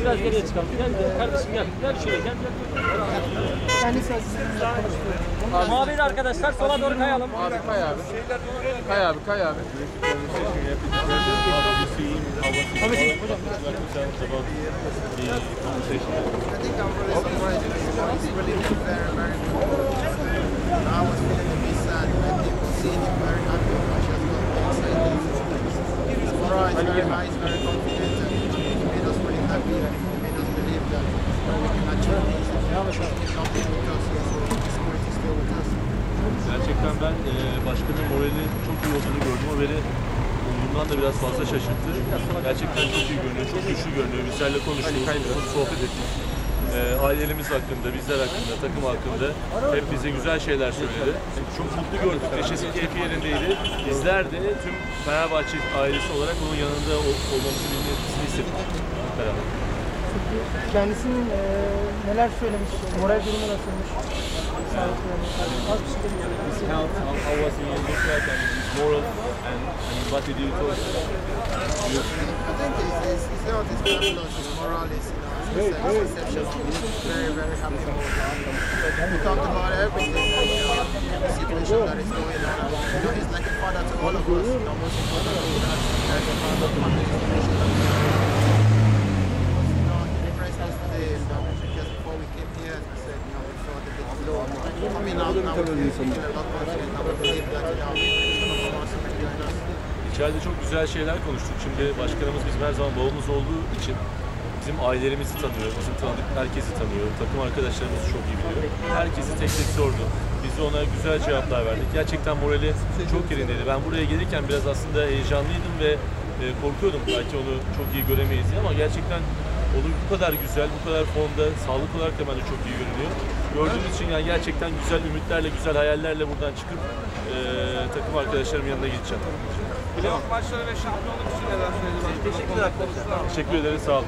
Biraz geriye çıkalım. Gel kardeşim gel. Gel şöyle gel. gel. Mavi arkadaşlar sola doğru kayalım. Abi kay abi. Kay abi kay abi. İs very nice, very confident, and it made us really happy and it made us believe that we can achieve this. It's nothing with us, so the spirit is still with us. Gerçekten ben e, başkanın morali çok iyi olduğunu gördüm. O beni bundan da biraz fazla şaşırttı. Gerçekten çok iyi görünüyor, çok güçlü görünüyor. Bizlerle konuştuk, sohbet ettik. E, ailelerimiz hakkında, bizler hakkında, takım hakkında hep bize güzel şeyler söyledi. Çok mutlu gördük. Neşesi keyfi yerindeydi. Bizler de tüm Fenerbahçe ailesi olarak onun yanında ol- olmamızı bilmesini istedik. Beraber. Kendisinin eee, neler söylemiş, moral durumu nasılmış? Şey his health, how, how was he look like, and his moral, and, and what did you? I think his, his, his health is fabulous, his morale is, you know, it's, it's exceptional. He's very, very happy mood. We talked about everything, you know, the situation that is going on. You know, he's like a father to all of us. You know, most importantly, that as a father, family situation that we have. You know, he impressed us today, you know, just before we came here, as I said, you know, we felt a bit low. Coming out now, we're feeling a lot confident, and we believe that, you know, he's going to come out and join us. İçeride çok güzel şeyler konuştuk. Şimdi başkanımız bizim her zaman babamız olduğu için bizim ailelerimizi tanıyor, bizim tanıdık herkesi tanıyor, takım arkadaşlarımızı çok iyi biliyor. Herkesi tek tek sordu. Biz de ona güzel cevaplar verdik. Gerçekten morali çok yerindeydi. Ben buraya gelirken biraz aslında heyecanlıydım ve e, korkuyordum belki onu çok iyi göremeyiz diye ama gerçekten onu bu kadar güzel, bu kadar formda, sağlık olarak da bence çok iyi görünüyor. Gördüğümüz için yani gerçekten güzel ümitlerle, güzel hayallerle buradan çıkıp e, takım arkadaşlarımın yanına gideceğim. Playoff maçları ve şampiyonluk için neler söyledi? Teşekkür ederim. Teşekkür ederiz, sağ olun.